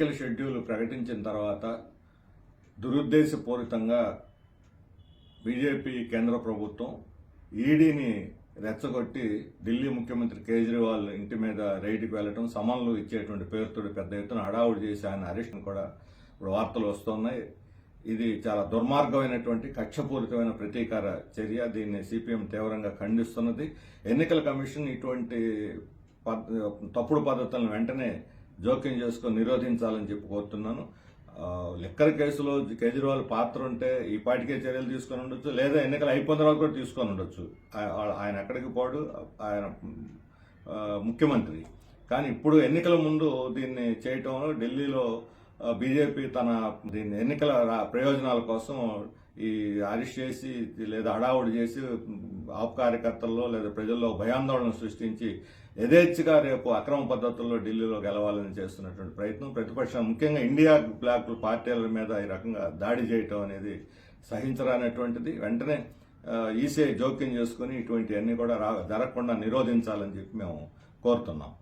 ఎన్నికల షెడ్యూల్ ప్రకటించిన తర్వాత దురుద్దేశపూరితంగా బీజేపీ కేంద్ర ప్రభుత్వం ఈడీని రెచ్చగొట్టి ఢిల్లీ ముఖ్యమంత్రి కేజ్రీవాల్ ఇంటి మీద రైడ్కి వెళ్ళటం సమన్లు ఇచ్చేటువంటి పేరుతో పెద్ద ఎత్తున హడావుడి చేసి ఆయన అరెస్ట్ కూడా ఇప్పుడు వార్తలు వస్తున్నాయి. ఇది చాలా దుర్మార్గమైనటువంటి కక్షపూరితమైన ప్రతీకార చర్య. దీన్ని సిపిఎం తీవ్రంగా ఖండిస్తున్నది. ఎన్నికల కమిషన్ ఇటువంటి తప్పుడు పద్ధతులను వెంటనే జోక్యం చేసుకొని నిరోధించాలని చెప్పి కోరుతున్నాను. లిక్కర్ కేసులో కేజ్రీవాల్ పాత్ర ఉంటే ఈ పాటికే చర్యలు తీసుకొని ఉండొచ్చు లేదా ఎన్నికలు అయిపోయిన తర్వాత కూడా తీసుకొని ఉండొచ్చు. ఆయన ఎక్కడికి పోడు ఆయన ముఖ్యమంత్రి. కానీ ఇప్పుడు ఎన్నికల ముందు దీన్ని చేయటం ఢిల్లీలో బీజేపీ తన దీన్ని ఎన్నికల రా- ప్రయోజనాల కోసం ఈ అరెస్ట్ చేసి లేదా హడావుడి చేసి ఆప్ కార్యకర్తల్లో లేదా ప్రజల్లో భయాందోళన సృష్టించి యథేచ్ఛగా రేపు అక్రమ పద్ధతుల్లో ఢిల్లీలో గెలవాలని చేస్తున్నటువంటి ప్రయత్నం. ప్రతిపక్షం ముఖ్యంగా ఇండియా బ్లాక్ పార్టీల మీద ఈ రకంగా దాడి చేయటం అనేది సహించరానటువంటిది. వెంటనే ఈసీఐ జోక్యం చేసుకుని ఇటువంటివన్నీ కూడా రా జరగకుండా నిరోధించాలని చెప్పి మేము కోరుతున్నాం.